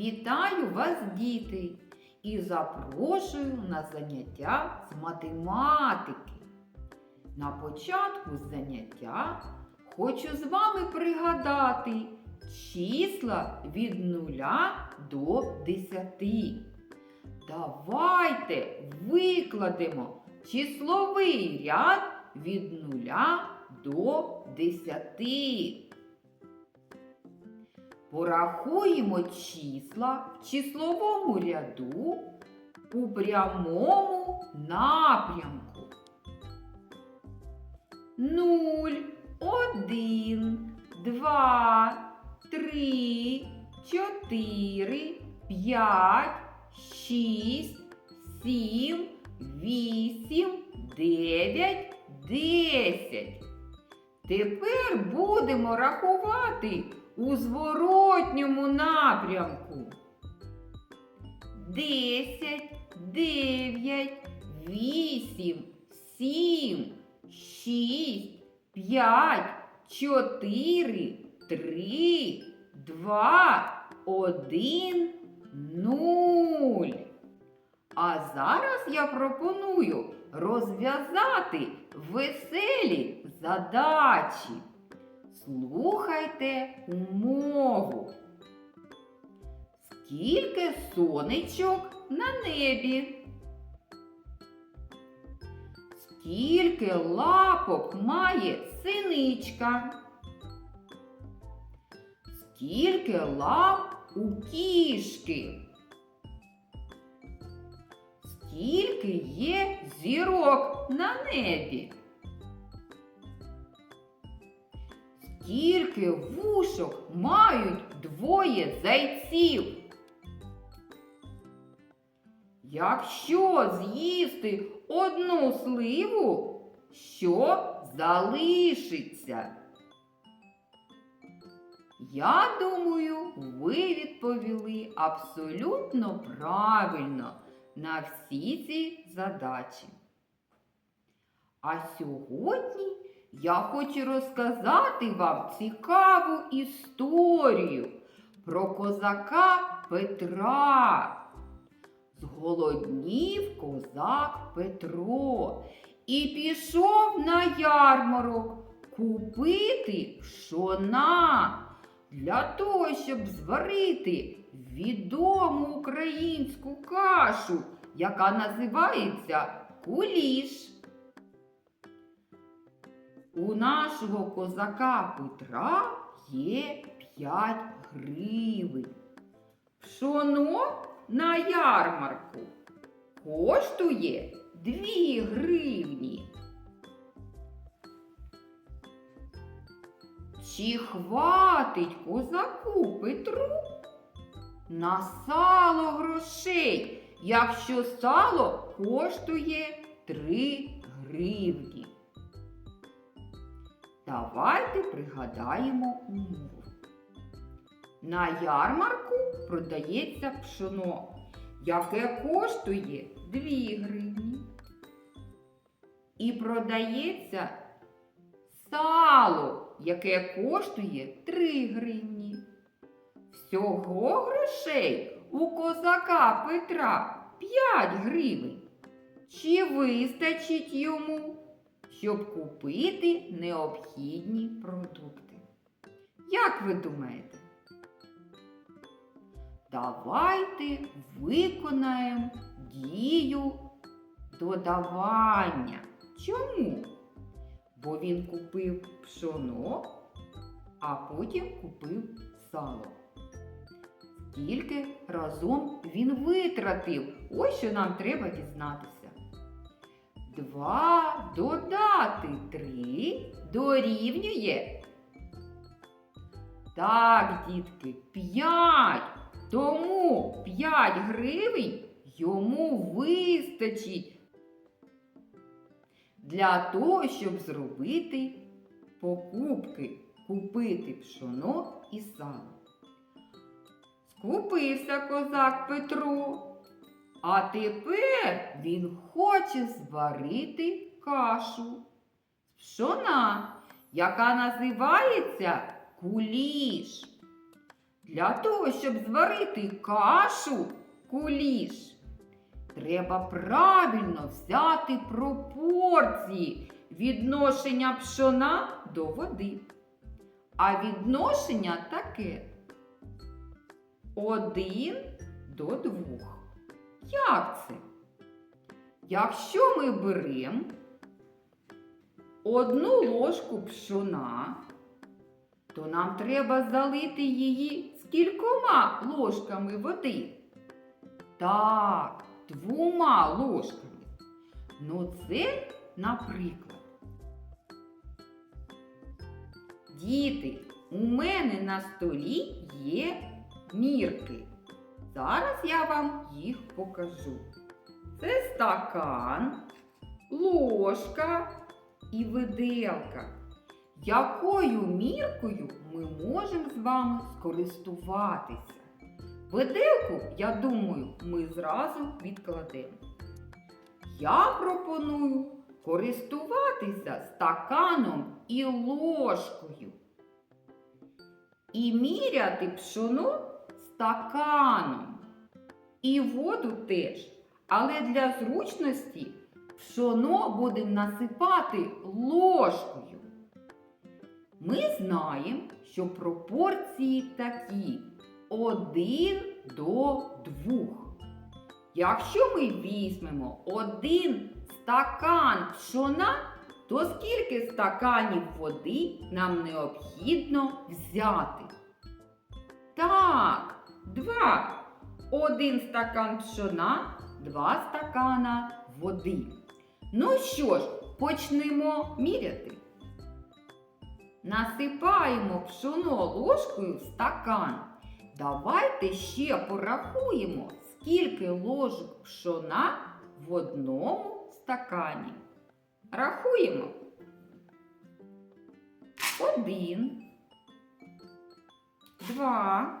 Вітаю вас, діти, і запрошую на заняття з математики. На початку заняття хочу з вами пригадати числа від 0 до 10. Давайте викладемо числовий ряд від 0 до 10. Порахуємо числа в числовому ряду у прямому напрямку. Нуль, один, два, три, чотири, п'ять, шість, сім, вісім, дев'ять, десять. Тепер будемо рахувати у зворотньому напрямку. Десять, дев'ять, вісім, сім, шість, п'ять, чотири, три, два, один, нуль. А зараз я пропоную розв'язати веселі задачі. Слухайте умову. Скільки сонечок на небі? Скільки лапок має синичка? Скільки лап у кішки? Скільки є зірок на небі? Скільки вушок мають двоє зайців? Якщо з'їсти одну сливу, що залишиться? Я думаю, ви відповіли абсолютно правильно на всі ці задачі. А сьогодні я хочу розказати вам цікаву історію про козака Петра. Зголоднів козак Петро і пішов на ярмарок купити пшона для того, щоб зварити відому українську кашу, яка називається куліш. У нашого козака Петра є 5 гривень. Пшоно на ярмарку коштує 2 гривні. Чи хватить козаку Петру на сало грошей, якщо сало коштує 3 гривні? Давайте пригадаємо умову. На ярмарку продається пшоно, яке коштує 2 гривні. І продається сало, яке коштує 3 гривні. Всього грошей у козака Петра 5 гривень. Чи вистачить йому, щоб купити необхідні продукти? Як ви думаєте? Давайте виконаємо дію додавання. Чому? Бо він купив пшоно, а потім купив сало. Скільки разом він витратив? Ось що нам треба дізнатися. Два додати три дорівнює. Так, дітки, п'ять. Тому 5 гривень йому вистачить для того, щоб зробити покупки, купити пшоно і сало. Скупився козак Петро, а тепер він хоче зварити кашу пшона, яка називається куліш. Для того, щоб зварити кашу куліш, треба правильно взяти пропорції відношення пшона до води. А відношення таке один до двох. Як це? Якщо ми беремо одну ложку пшона, то нам треба залити її скількома ложками води? Так, двома ложками. Ну, це, наприклад. Діти, у мене на столі є мірки. Зараз я вам їх покажу. Це стакан, ложка і виделка. Якою міркою ми можемо з вами скористуватися? Виделку, я думаю, ми зразу відкладемо. Я пропоную користуватися стаканом і ложкою. І міряти пшоно стаканом. І воду теж. Але для зручності пшоно будемо насипати ложкою. Ми знаємо, що пропорції такі один до двох. Якщо ми візьмемо один стакан пшона, то скільки стаканів води нам необхідно взяти? Так, два. Один стакан пшона, два стакана води. Ну що ж, почнемо міряти. Насипаємо пшоно ложкою в стакан. Давайте ще порахуємо, скільки ложок пшона в одному стакані. Рахуємо. Один, два,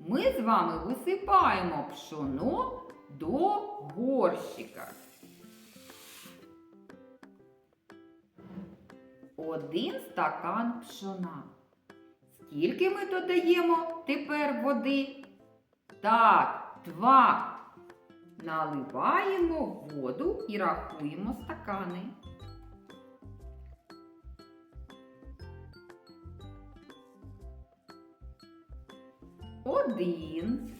Ми з вами висипаємо пшоно до горщика. Один стакан пшона. Скільки ми додаємо тепер води? Так, два. Наливаємо воду і рахуємо стакани. Один.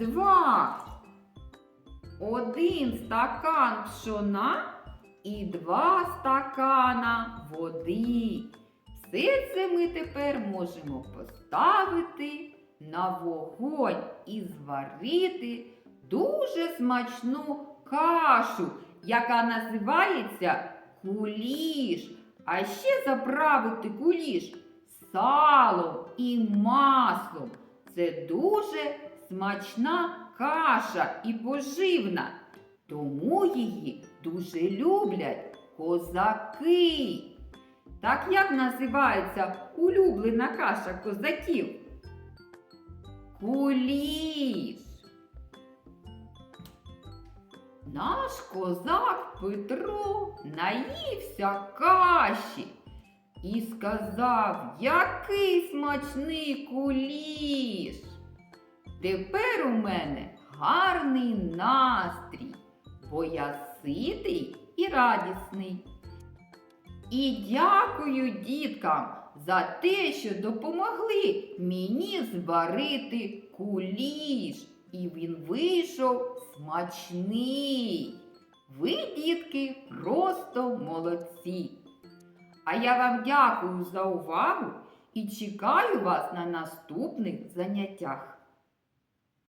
Два. Один стакан пшона і два стакана води. Все це ми тепер можемо поставити на вогонь і зварити дуже смачну кашу, яка називається куліш. А ще заправити куліш салом і маслом. Це дуже смачна каша і поживна. Тому її дуже люблять козаки. Так як називається улюблена каша козаків? Куліш. Наш козак Петро наївся каші і сказав, який смачний куліш. Тепер у мене гарний настрій, бо я ситий і радісний. І дякую діткам за те, що допомогли мені зварити куліш. І він вийшов смачний. Ви, дітки, просто молодці. А я вам дякую за увагу і чекаю вас на наступних заняттях.